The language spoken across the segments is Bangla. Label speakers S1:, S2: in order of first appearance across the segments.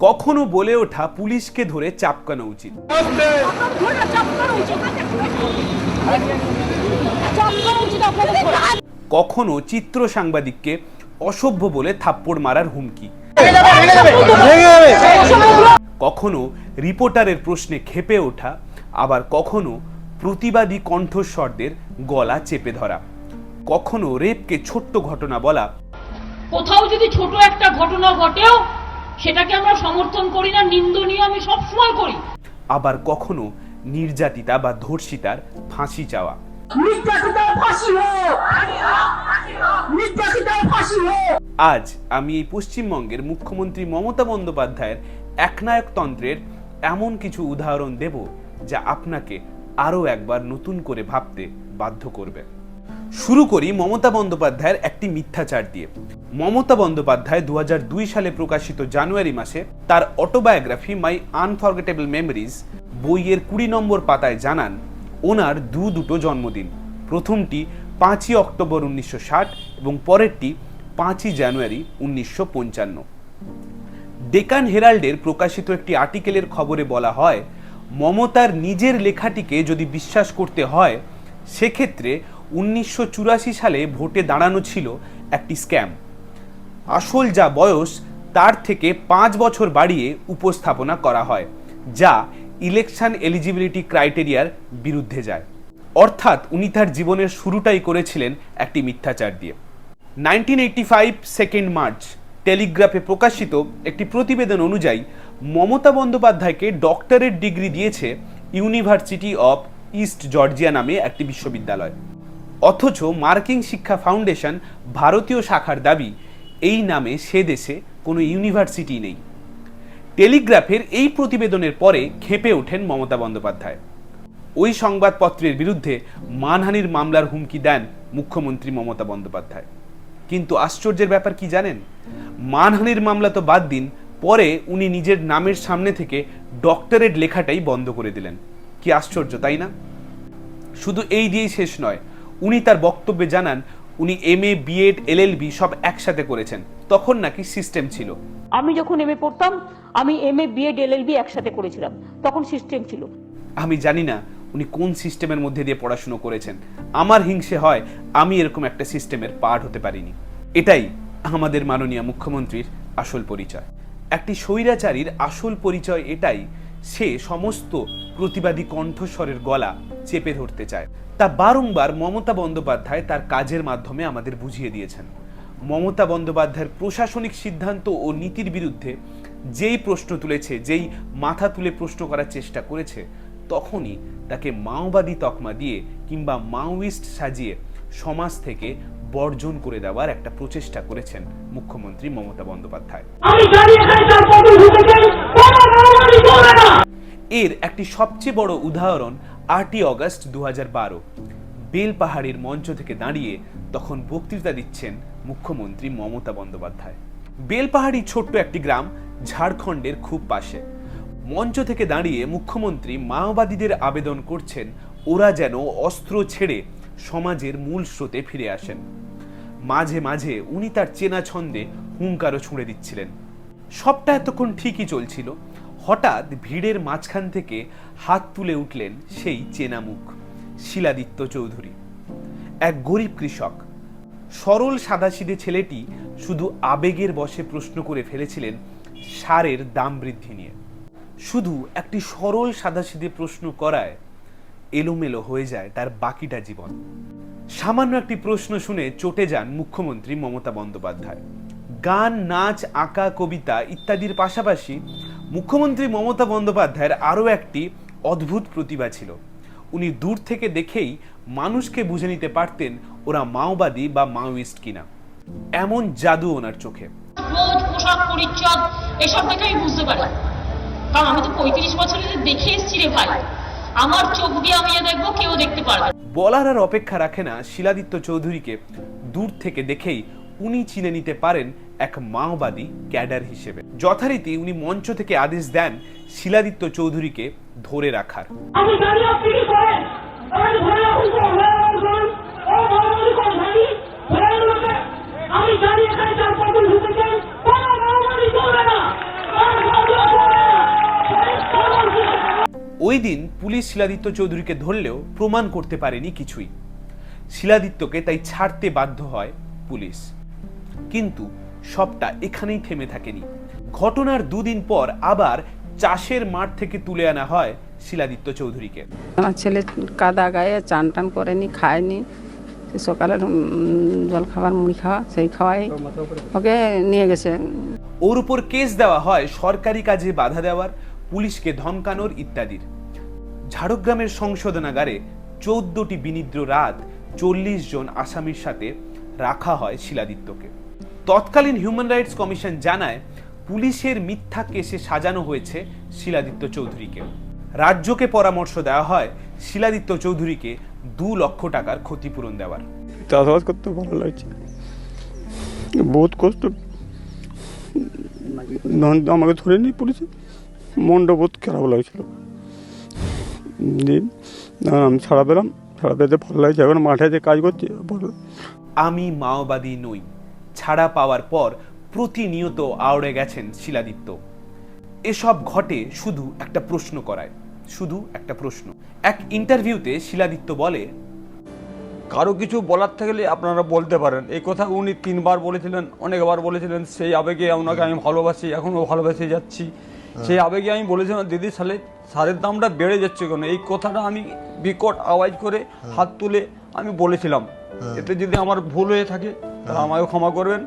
S1: কখনো বলে ওঠা পুলিশকে ধরে চাপকানো উচিত। কখনো চিত্র সাংবাদিককে অসভ্য বলে থাপ্পড় মারার হুমকি। কখনো রিপোর্টারের প্রশ্নে ক্ষেপে ওঠা আবার কখনো প্রতিবাদী কণ্ঠস্বরদের গলা চেপে ধরা। কখনো রেপকে ছোট্ট ঘটনা বলা।
S2: কোথাও যদি ছোট একটা ঘটনা ঘটেও সেটাকে আমরা সমর্থন করি না নিন্দনীয় আমি সবসময় করি।
S1: আবার কখনো নির্যাতিতা বা ধর্ষিতার ফাঁসি চাওয়া। আজ আমি এই পশ্চিমবঙ্গের মুখ্যমন্ত্রী মমতা বন্দ্যোপাধ্যায়ের একনায়কতন্ত্রের এমন কিছু উদাহরণ দেব যা আপনাকে আরও একবার নতুন করে ভাবতে বাধ্য করবে। শুরু করি মমতা বন্দ্যোপাধ্যায়ের একটি মিথ্যাচার দিয়ে। মমতা বন্দ্যোপাধ্যায় দুহাজার দুই সালে প্রকাশিত জানুয়ারি মাসে তার অটোবায়োগ্রাফি মাই আনফরগেটেবল মেমোরিজ বইয়ের কুড়ি নম্বর পাতায় জানান, ওনার দু দুটো জন্মদিন। প্রথমটি পাঁচই অক্টোবর উনিশশো ষাট এবং পরেরটি পাঁচই জানুয়ারি উনিশশো পঞ্চান্ন। ডেকান হেরাল্ডের প্রকাশিত একটি আর্টিকেলের খবরে বলা হয়, মমতার নিজের লেখাটিকে যদি বিশ্বাস করতে হয়, সেক্ষেত্রে উনিশশো চুরাশি সালে ভোটে দাঁড়ানো ছিল একটি স্ক্যাম। আসল যা বয়স, তার থেকে পাঁচ বছর বাড়িয়ে উপস্থাপনা করা হয়, যা ইলেকশন এলিজিবিলিটি ক্রাইটেরিয়ার বিরুদ্ধে যায়। অর্থাৎ উনি তার জীবনের শুরুটাই করেছিলেন একটি মিথ্যাচার দিয়ে। Nineteen eighty five second March, টেলিগ্রাফে প্রকাশিত একটি প্রতিবেদন অনুযায়ী, মমতা বন্দ্যোপাধ্যায়কে ডক্টরেট ডিগ্রি দিয়েছে ইউনিভার্সিটি অফ ইস্ট জর্জিয়া নামে একটি বিশ্ববিদ্যালয়। অথচ মার্কিং শিক্ষা ফাউন্ডেশন ভারতীয় শাখার দাবি, এই নামে সে দেশে কোনো ইউনিভার্সিটি নেই। টেলিগ্রাফের এই প্রতিবেদনের পরে খেপে ওঠেন মমতা বন্দ্যোপাধ্যায়। ওই সংবাদপত্রের বিরুদ্ধে মানহানির মামলার হুমকি দেন মুখ্যমন্ত্রী মমতা বন্দ্যোপাধ্যায়। কিন্তু আশ্চর্যের ব্যাপার কি জানেন? মানহানির মামলা তো বাদ দিন, পরে উনি নিজের নামের সামনে থেকে ডক্টরেট লেখাটাই বন্ধ করে দিলেন। কি আশ্চর্য, তাই না? শুধু এই দিয়েই শেষ নয় উনি তার বক্তব্যে জানান উনি এম এ বিএড এলএলবি সব একসাথে করেছেন। তখন নাকি সিস্টেম ছিল।
S3: আমি যখন এম এ পড়তাম আমি এমএ বিএড এলএলবি একসাথে করেছিলাম। তখন সিস্টেম ছিল।
S1: আমি জানি না উনি কোন সিস্টেমের মধ্যে দিয়ে পড়াশুনো করেছেন। আমার হিংসে হয় আমি এরকম একটা সিস্টেমের পার্ট হতে পারিনি। এটাই আমাদের মাননীয় মুখ্যমন্ত্রীর আসল পরিচয়। একটি স্বৈরাচারীর আসল পরিচয় এটাই সে সমস্ত প্রতিবাদী কণ্ঠস্বরের গলা চেপে ধরতে চায়। তা বারংবার মমতা বন্দ্যোপাধ্যায় তার কাজের মাধ্যমে আমাদের বুঝিয়ে দিয়েছেন। মমতা বন্দ্যোপাধ্যায়ের প্রশাসনিক সিদ্ধান্ত ও নীতির বিরুদ্ধে যেই প্রশ্ন তুলেছে, যেই মাথা তুলে প্রশ্ন করার চেষ্টা করেছে, তখনই তাকে মাওবাদী তকমা দিয়ে কিংবা মাওয়িস্ট সাজিয়ে সমাজ থেকে বর্জন করে দেওয়ার একটা প্রচেষ্টা করেছেন মুখ্যমন্ত্রী মমতা বন্দ্যোপাধ্যায়
S4: আমি জানি এখানে তার পতন ঘটেছে কোনো মারামারি চলবে না
S1: এর একটি সবচেয়ে বড় উদাহরণ আটই অগস্ট দু বেলপাহাড়ির মঞ্চ থেকে দাঁড়িয়ে তখন বক্তৃতা দিচ্ছেন মুখ্যমন্ত্রী মমতা বন্দ্যোপাধ্যায়। বেলপাহাড়ি ছোট্ট একটি গ্রাম ঝাড়খণ্ডের খুব পাশে। মঞ্চ থেকে দাঁড়িয়ে মুখ্যমন্ত্রী মাওবাদীদের আবেদন করছেন, ওরা যেন অস্ত্র ছেড়ে সমাজের মূল স্রোতে ফিরে আসেন। মাঝে মাঝে উনি তার চেনা ছন্দে হুঙ্কারও ছুঁড়ে দিচ্ছিলেন। সবটা এতক্ষণ ঠিকই চলছিল। হঠাৎ ভিড়ের মাঝখান থেকে হাত তুলে উঠলেন সেই চেনা মুখ শিলাদিত্য চৌধুরী। এক গরিব কৃষক। সরল সাদাসিধে ছেলেটি শুধু আবেগের বশে প্রশ্ন করে ফেলেছিলেন সারের দাম বৃদ্ধি নিয়ে। শুধু একটি সরল সাদাসিধে প্রশ্ন করায় এলোমেলো হয়ে যায় তার বাকিটা জীবন। সামান্য একটি প্রশ্ন শুনে চটে যান মুখ্যমন্ত্রী মমতা বন্দ্যোপাধ্যায়। গান, নাচ, আঁকা, কবিতা ইত্যাদির পাশাপাশি মুখ্যমন্ত্রী মমতা বন্দ্যোপাধ্যায়ের আরও একটি অদ্ভুত প্রতিভা ছিল। উনি দূর থেকে দেখেই মানুষকে বুঝে নিতে পারতেন ওরা মাওবাদী বা মাওয়িস্ট কিনা। এমন জাদু ওনার চোখে।
S2: পোশাক পরিচ্ছদ এসব দেখে আমি বুঝতে পারি। কারণ আমি তো পঁয়ত্রিশ বছরে দেখে এসেছি রে ভাই। আমার চোখ দিয়ে আমি দেখব কেউ দেখতে পারবে
S1: বলার আর অপেক্ষা রাখে না শিলাদিত্য চৌধুরীকে। দূর থেকে দেখেই উনি চিনে নিতে পারেন এক মাওবাদী ক্যাডার হিসেবে। যথারীতি উনি মঞ্চ থেকে আদেশ দেন শিলাদিত্য চৌধুরীকে ধরে রাখার। ওই দিন পুলিশ শিলাদিত্য চৌধুরীকে ধরলেও প্রমাণ করতে পারেনি কিছুই। শিলাদিত্যকে তাই ছাড়তে বাধ্য হয় পুলিশ। কিন্তু সবটা এখানেই থেমে থাকেনি। ঘটনার দুদিন পর আবার চাষের মাঠ থেকে তুলে আনা হয় শিলাদিত্য চৌধুরীকে।
S5: আমার ছেলে কাদা গায়ে চান টান করেনি খায়নি। সকালে জল খাবার মুড়ি খাওয়া সেই খাওয়াই ওকে নিয়ে গেছে।
S1: ওর উপর কেস দেওয়া হয় সরকারি কাজে বাধা দেওয়ার পুলিশকে ধমকানোর ইত্যাদির। ঝাড়গ্রামের সংশোধনাগারে চোদ্দটি বিনিদ্র রাত চল্লিশ জন আসামির সাথে রাখা হয় শিলাদিত্যকে। তৎকালীন হিউম্যান রাইটস কমিশন জানায় পুলিশের মিথ্যা কেসে সাজানো হয়েছে শিলাদিত্য চৌধুরীকে। রাজ্যকে পরামর্শ দেওয়া হয় শিলাদিত্য চৌধুরীকে দু লক্ষ টাকার ক্ষতিপূরণ দেওয়ার।
S6: চাষবাস করতে ভালো লাগছে। বহুত কষ্ট। আমাকে ধরে নি পুলিশে মনটা বহুত খারাপ লাগছিল। আমি ছাড়া পেলাম। ছাড়া পেতে ভালো লাগছে। এখন মাঠে যে কাজ করছি ভালো।
S1: আমি মাওবাদী নই। ছাড়া পাওয়ার পর প্রতিনিয়ত আওড়ে গেছেন শিলাদিত্য। এসব ঘটে শুধু একটা প্রশ্ন করায় শুধু একটা প্রশ্ন। এক ইন্টারভিউতে শিলাদিত্য বলে
S7: কারও কিছু বলার থাকলে আপনারা বলতে পারেন। এই কথা উনি তিনবার বলেছিলেন অনেকবার বলেছিলেন সেই আবেগে ওনাকে আমি ভালোবাসি এখনও ভালোবেসে যাচ্ছি। সেই আবেগে আমি বলেছিলাম দিদি সালে সারের দামটা বেড়ে যাচ্ছে কেন? এই কথাটা আমি বিকট আওয়াজ করে হাত তুলে আমি বলেছিলাম। এতে যদি আমার ভুল হয়ে থাকে তাহলে আমাকে ক্ষমা করবেন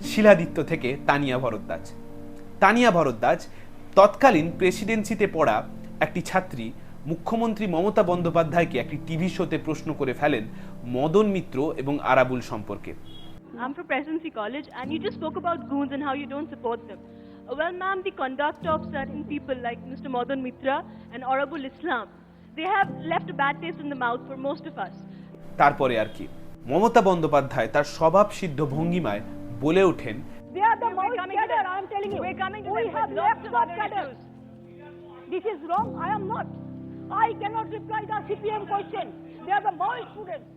S1: শিলাদিত্য থেকে তানিয়া ভরদ্বাজ তানিয়া ভরদ্বাজ তৎকালীন প্রেসিডেন্সিতে পড়া একটি ছাত্রী মুখ্যমন্ত্রী মমতা বন্দ্যোপাধ্যায়কে একটি টিভি শোতে প্রশ্ন করে ফেলেন মদন মিত্র এবং আরাবুল সম্পর্কে
S8: I'm from Presidency College, and you just spoke about goons and how you don't support them. Uh, Well, ma'am, the conduct of certain people like Mr. Madan Mitra and Arabul Islam, they have left a bad taste in the mouth for most of us.
S1: তারপরে আর কি মমতা বন্দ্যোপাধ্যায় তার স্বভাব সিদ্ধ ভঙ্গিমায় বলে ওঠেন.
S4: This is wrong. I am not. I cannot reply the CPM question. They are the Maoist students.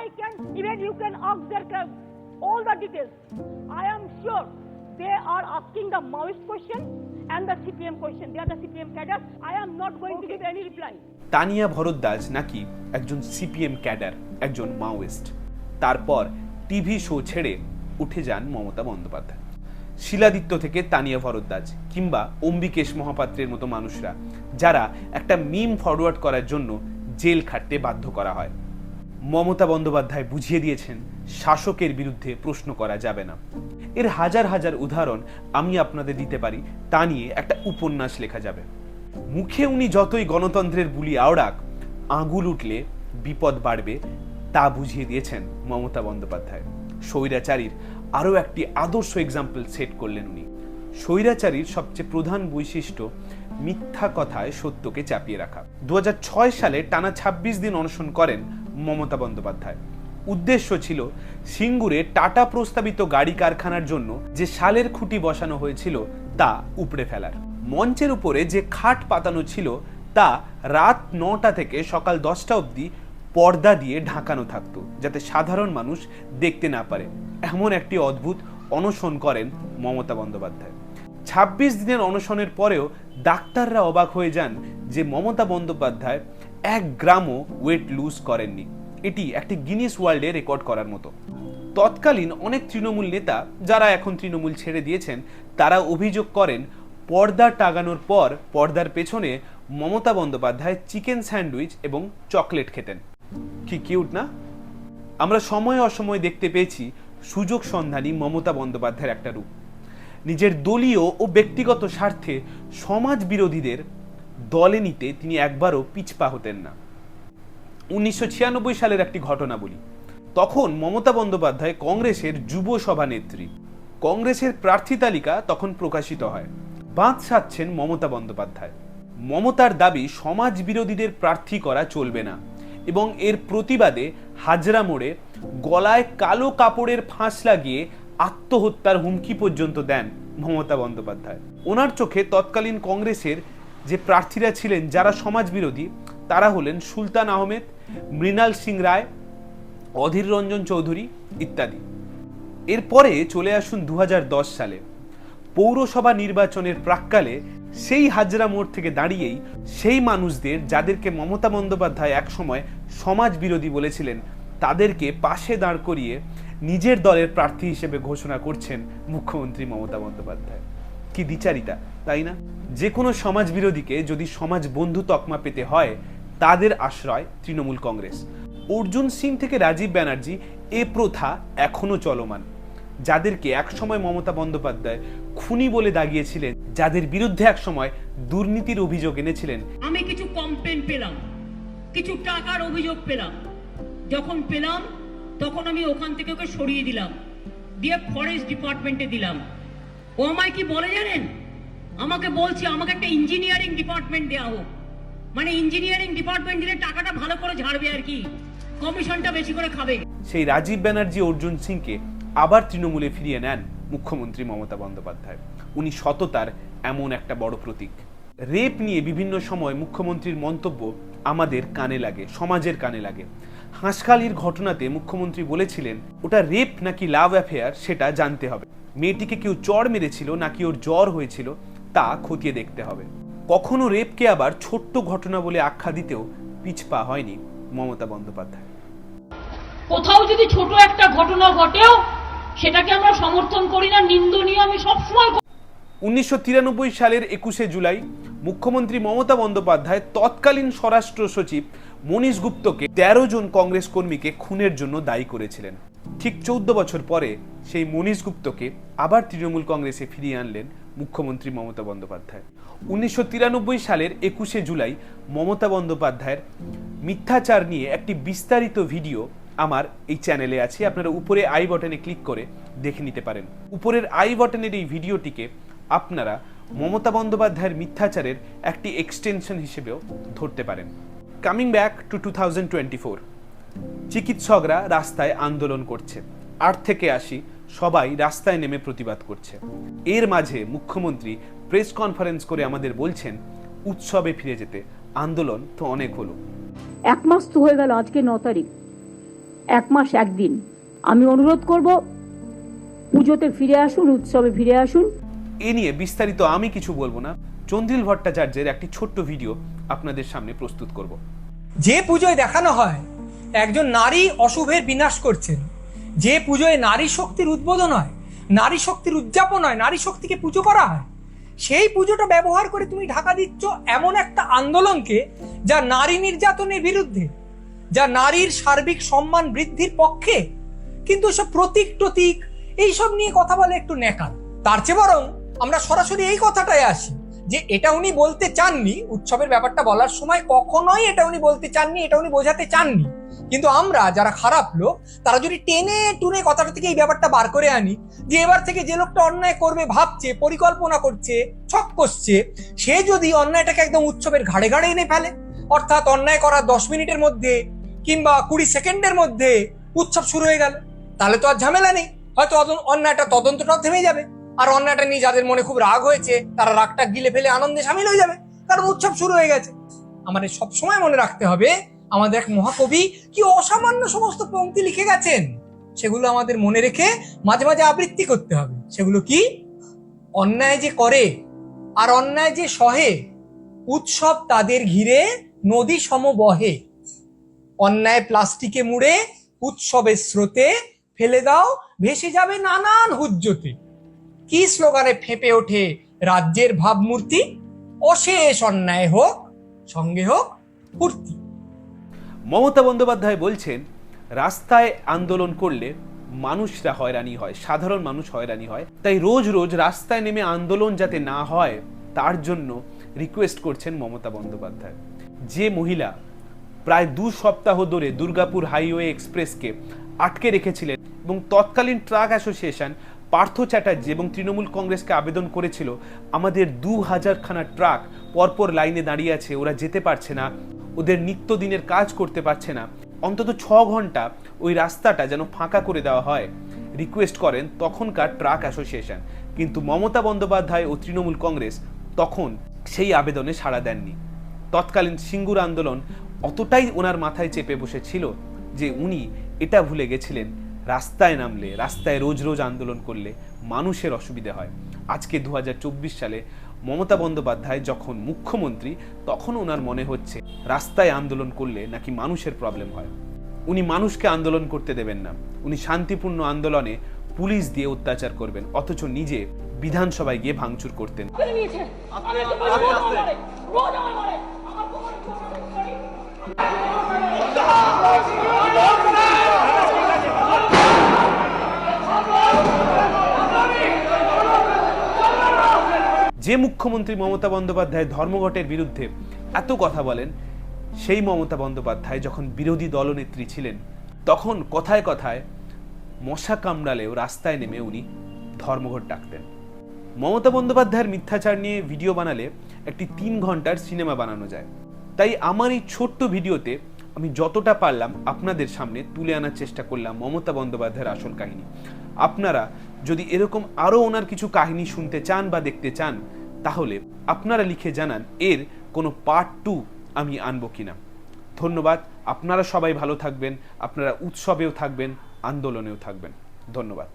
S4: I can, even you can ask their club, all the details. I am sure they are asking the Maoist question and the CPM question. They are the CPM cadre. I am not going to give any reply.
S1: Tania Bhardwaj নাকি একজন সিপিএম ক্যাডার একজন মাওয়িস্ট। তারপর টিভি শো ছেড়ে উঠে যান মমতা বন্দ্যোপাধ্যায়। শিলাদিত্য থেকে তানিয়া ভরদ্বাজ কিংবা অম্বিকেশ মহাপাত্রের মতো মানুষরা, যারা একটা মিম ফরওয়ার্ড করার জন্য জেল খাটতে বাধ্য করা হয়। মমতা বন্দ্যোপাধ্যায় বুঝিয়ে দিয়েছেন, শাসকের বিরুদ্ধে প্রশ্ন করা যাবে না। এর হাজার হাজার উদাহরণ আমি আপনাদের দিতে পারি, তা নিয়ে একটা উপন্যাস লেখা যাবে। মুখে উনি যতই গণতন্ত্রের বুলি আওড়াক, আঙুল উঠলে বিপদ বাড়বে তা বুঝিয়ে দিয়েছেন মমতা বন্দ্যোপাধ্যায়। স্বৈরাচারীর আরও একটি আদর্শ এক্সাম্পল সেট করলেন উনি। স্বৈরাচারীর সবচেয়ে প্রধান বৈশিষ্ট্য মিথ্যা কথায় সত্যকে চাপিয়ে রাখা। দু হাজার ছয় সালে টানা ২৬ দিন অনশন করেন মমতা বন্দ্যোপাধ্যায়। উদ্দেশ্য ছিল সিঙ্গুরে টাটা প্রস্তাবিত গাড়ি কারখানার জন্য যে শালের খুঁটি বসানো হয়েছিল তা উপড়ে ফেলার। মঞ্চের উপরে যে খাট পাতানো ছিল তা রাত নটা থেকে সকাল দশটা অবধি পর্দা দিয়ে ঢাকানো থাকতো, যাতে সাধারণ মানুষ দেখতে না পারে। এমন একটি অদ্ভুত অনশন করেন মমতা বন্দ্যোপাধ্যায়। ছাব্বিশ দিনের অনশনের পরেও ডাক্তাররা অবাক হয়ে যান যে মমতা বন্দ্যোপাধ্যায় এক গ্রামও ওয়েট লুজ করেননি। এটি একটি গিনিস ওয়ার্ল্ডে রেকর্ড করার মতো। তৎকালীন অনেক তৃণমূল নেতা যারা এখন তৃণমূল ছেড়ে দিয়েছেন, তারা অভিযোগ করেন, পর্দা টাগানোর পর পর্দার পেছনে মমতা বন্দ্যোপাধ্যায় চিকেন স্যান্ডউইচ এবং চকলেট খেতেন। কি কিউট না? আমরা সময় অসময় দেখতে পেয়েছি সুযোগ সন্ধানী মমতা বন্দ্যোপাধ্যায়ের একটা রূপ। নিজের দলীয় ও ব্যক্তিগত স্বার্থে সমাজ বিরোধীদের দলে নিতে তিনি একবারও পিছপা হতেন না। উনিশশো ছিয়ানব্বই সালের একটি ঘটনা বলি। তখন মমতা বন্দ্যোপাধ্যায় কংগ্রেসের যুব সভানেত্রী কংগ্রেসের প্রার্থী তালিকা তখন প্রকাশিত হয়। বাঁধ সাধছেন মমতা বন্দ্যোপাধ্যায়। মমতার দাবি, সমাজ বিরোধীদের প্রার্থী করা চলবে না। এবং এর প্রতিবাদে হাজরা মোড়ে গলায় কালো কাপড়ের ফাঁস লাগিয়ে আত্মহত্যার হুমকি পর্যন্ত দেন মমতা বন্দ্যোপাধ্যায়। ওনার চোখে তৎকালীন কংগ্রেসের যে প্রার্থীরা ছিলেন, যারা সমাজ বিরোধী তারা হলেন সুলতান আহমেদ, মৃণাল সিং রায়, অধীর রঞ্জন চৌধুরী ইত্যাদি। এরপরে চলে আসুন দু হাজার দশ সালে। পৌরসভা নির্বাচনের প্রাককালে সেই হাজরা মোড় থেকে দাঁড়িয়েই সেই মানুষদের যাদেরকে মমতা বন্দ্যোপাধ্যায় একসময় সমাজ বিরোধী বলেছিলেন, তাদেরকে পাশে দাঁড় করিয়ে নিজের দলের প্রার্থী হিসেবে ঘোষণা করছেন মুখ্যমন্ত্রী মমতা বন্দ্যোপাধ্যায়। কি দ্বিচারিতা, তাই না? যে কোনো সমাজ বিরোধীকে যদি সমাজ বন্ধু তকমা পেতে হয়, তাদের আশ্রয় তৃণমূল কংগ্রেস। অর্জুন সিং থেকে রাজীব ব্যানার্জি, এ প্রথা এখনও চলমান। যাদেরকে একসময় মমতা বন্দ্যোপাধ্যায় খুনি বলে দাগিয়েছিলেন যাদের বিরুদ্ধে একসময় দুর্নীতির অভিযোগ এনেছিলেন।
S4: আমি কিছু কমপ্লেন পেলাম কিছু টাকার অভিযোগ পেলাম। যখন পেলাম তখন আমি ওখান থেকে ওকে সরিয়ে দিলাম দিয়ে ফরেস্ট ডিপার্টমেন্টে দিলাম। ও আমায় কি বলে জানেন? আমাকে বলছে আমাকে একটা ইঞ্জিনিয়ারিং ডিপার্টমেন্ট দেওয়া হোক। মানে ইঞ্জিনিয়ারিং ডিপার্টমেন্ট দিলে টাকাটা ভালো করে ঝাড়বে আর কি কমিশনটা বেশি করে খাবে।
S1: সেই রাজীব ব্যানার্জি অর্জুন সিংকে আবার তৃণমূলে ফিরিয়ে নেন মুখ্যমন্ত্রী মমতা বন্দ্যোপাধ্যায়। উনি সততার এমন একটা বড় প্রতীক। রেপ নিয়ে বিভিন্ন সময় মুখ্যমন্ত্রীর মন্তব্য আমাদের কানে লাগে, সমাজের কানে লাগে। হাঁসখালির ঘটনাতে মুখ্যমন্ত্রী বলেছিলেন, ওটা রেপ নাকি লাভ অ্যাফেয়ার সেটা জানতে হবে। মেয়েটিকে কেউ চড় মেরেছিল নাকি ওর জ্বর হয়েছিল তা খতিয়ে দেখতে হবে। কখনো রেপকে আবার ছোট্ট ঘটনা বলে আখ্যা দিতেও পিছপা হয়নি মমতা বন্দ্যোপাধ্যায়।
S2: কোথাও যদি ছোট একটা ঘটনা ঘটেও সেটাকে আমরা সমর্থন করি না, নিন্দনীয় আমি সবসময়
S1: উনিশশো তিরানব্বই সালের একুশে জুলাই মুখ্যমন্ত্রী মমতা বন্দ্যোপাধ্যায় তৎকালীন স্বরাষ্ট্র সচিব মনীশ গুপ্তকে তেরো জন কংগ্রেস কর্মীকে খুনের জন্য দায়ী করেছিলেন। ঠিক চৌদ্দ বছর পরে সেই মনীশ গুপ্তকে আবার তৃণমূল কংগ্রেসে ফিরিয়ে আনলেন মুখ্যমন্ত্রী মমতা বন্দ্যোপাধ্যায়। উনিশশো তিরানব্বই সালের একুশে জুলাই মমতা বন্দ্যোপাধ্যায়ের মিথ্যাচার নিয়ে একটি বিস্তারিত ভিডিও আমার এই চ্যানেলে আছে। আপনারা উপরে আই বটনে ক্লিক করে দেখে নিতে পারেন। উপরের আই বটনের এই ভিডিওটিকে আপনারা মমতা বন্দ্যোপাধ্যায়ের মিথ্যাচারের একটি এক্সটেনশন হিসেবেও ধরতে পারেন। Coming back to two thousand twenty four চিকিৎসকরা রাস্তায় আন্দোলন করছে। আট থেকে আসি সবাই রাস্তায় নেমে প্রতিবাদ করছে। এর মাঝে মুখ্যমন্ত্রী প্রেস কনফারেন্স করে আমাদের বলছেন, উৎসবে ফিরে যেতে। আন্দোলন তো অনেক হলো।
S3: এক মাস তো হয়ে গেল, আজকে ন তারিখ। এক মাস একদিন। আমি অনুরোধ করব পুজোতে ফিরে আসুন উৎসবে ফিরে আসুন।
S1: এ নিয়ে বিস্তারিত আমি কিছু বলব না। চন্দ্রিল ভট্টাচার্যের একটি ছোট্ট ভিডিও আপনাদের সামনে প্রস্তুত করব।
S9: যে পুজোয় দেখানো হয় একজন নারী অশুভের বিনাশ করছেন। যে পুজোয় নারী শক্তির উদ্বোধন হয় নারী শক্তির উদযাপন হয় নারী শক্তিকে পুজো করা হয় সেই পুজোটা ব্যবহার করে তুমি ঢাকা দিচ্ছ এমন একটা আন্দোলনকে যা নারী নির্যাতনের বিরুদ্ধে যা নারীর সার্বিক সম্মান বৃদ্ধির পক্ষে, কিন্তু সব প্রতীক টতীক এইসব নিয়ে কথা বলে একটু নেকাল তার চেয়ে বরং আমরা সরাসরি এই কথাটাই আসি যে এটা উনি বলতে চাননি, উৎসবের ব্যাপারটা বলার সময় কখনোই এটা উনি বলতে চাননি, এটা উনি বোঝাতে চাননি। কিন্তু আমরা যারা খারাপ লোক, তারা যদি টেনে টুনে কথাটা থেকে এই ব্যাপারটা বার করে আনি যে এবার থেকে যে লোকটা অন্যায় করবে, ভাবছে, পরিকল্পনা করছে, ছক কষছে, সে যদি অন্যায়টাকে একদম উৎসবের ঘাড়ে ঘাড়ে এনে ফেলে, অর্থাৎ অন্যায় করার দশ মিনিটের মধ্যে কিংবা কুড়ি সেকেন্ডের মধ্যে উৎসব শুরু হয়ে গেল। তাহলে তো আর ঝামেলা নেই। হয়তো অন্যায়টা তদন্তটাও থেমে যাবে। আর অন্যায়টা নিয়ে যাদের মনে খুব রাগ হয়েছে, তারা রাগটা গিলে ফেলে আনন্দে সামিল হয়ে যাবে। কারণ উৎসব শুরু হয়ে গেছে। আমাদের সবসময় মনে রাখতে হবে, আমাদের এক মহাকবি কি অসামান্য সমস্ত পংক্তি লিখে গেছেন? সেগুলো আমাদের মনে রেখে মাঝে মাঝে আবৃত্তি করতে হবে। সেগুলো কি? অন্যায় যে করে আর অন্যায় যে সহে, উৎসব তাদের ঘিরে নদী সম বহে অন্যায় প্লাস্টিকে মুড়ে উৎসবের স্রোতে ফেলে দাও, ভেসে যাবে নানান হুজ্জতে। কি স্লোগানে ফেপে ওঠে রাজ্যের ভাবমূর্তি? অশেষ অন্যায় হোক, সঙ্গে হোক ফুর্তি।
S1: মমতা বন্দ্যোপাধ্যায় বলছেন, রাস্তায় আন্দোলন করলে মানুষরা হয়রানি হয়, সাধারণ মানুষ হয়রানি হয়। তাই রোজ রোজ রাস্তায় নেমে আন্দোলন যাতে না হয়, তার জন্য রিকোয়েস্ট করছেন মমতা বন্দ্যোপাধ্যায়। যে মহিলা প্রায় দু সপ্তাহ ধরে দুর্গাপুর হাইওয়ে এক্সপ্রেসকে আটকে রেখেছিলেন এবং তৎকালীন ট্রাক অ্যাসোসিয়েশন পার্থ চ্যাটার্জি এবং তৃণমূল কংগ্রেসকে আবেদন করেছিল, আমাদের দু হাজারখানা ট্রাক পরপর লাইনে দাঁড়িয়ে আছে, ওরা যেতে পারছে না, ওদের নিত্যদিনের কাজ করতে পারছে না। অন্তত ছ ঘণ্টা ওই রাস্তাটা যেন ফাঁকা করে দেওয়া হয়। রিকোয়েস্ট করেন তখনকার ট্রাক অ্যাসোসিয়েশন। কিন্তু মমতা বন্দ্যোপাধ্যায় ও তৃণমূল কংগ্রেস তখন সেই আবেদনে সাড়া দেননি। তৎকালীন সিঙ্গুর আন্দোলন অতটাই ওনার মাথায় চেপে বসেছিল যে উনি এটা ভুলে গেছিলেন, রাস্তায় নামলে, রাস্তায় রোজ রোজ আন্দোলন করলে মানুষের অসুবিধে হয়। আজকে দু হাজার চব্বিশ সালে মমতা বন্দ্যোপাধ্যায় যখন মুখ্যমন্ত্রী, তখন ওনার মনে হচ্ছে রাস্তায় আন্দোলন করলে নাকি মানুষের প্রবলেম হয়। উনি মানুষকে আন্দোলন করতে দেবেন না। উনি শান্তিপূর্ণ আন্দোলনে পুলিশ দিয়ে অত্যাচার করবেন, অথচ নিজে বিধানসভায় গিয়ে ভাঙচুর করতেন। যে মুখ্যমন্ত্রী মমতা বন্দ্যোপাধ্যায় ধর্মঘটের বিরুদ্ধে এত কথা বলেন, সেই মমতা বন্দ্যোপাধ্যায় যখন বিরোধী দলনেত্রী ছিলেন, তখন কথায় কথায় মশা কামড়ালেও রাস্তায় নেমে উনি ধর্মঘট ডাকতেন। মমতা বন্দ্যোপাধ্যায়ের মিথ্যাচার নিয়ে ভিডিও বানালে একটি তিন ঘণ্টার সিনেমা বানানো যায়। তাই আমার এই ছোট্ট ভিডিওতে আমি যতটা পারলাম আপনাদের সামনে তুলে আনার চেষ্টা করলাম মমতা বন্দ্যোপাধ্যায়ের আসল কাহিনী। আপনারা যদি এরকম আরও ওনার কিছু কাহিনী শুনতে চান বা দেখতে চান, তাহলে আপনারা লিখে জানান এর কোনো পার্ট টু আমি আনব কিনা। ধন্যবাদ, আপনারা সবাই ভালো থাকবেন, আপনারা উৎসবেও থাকবেন, আন্দোলনেও থাকবেন। ধন্যবাদ।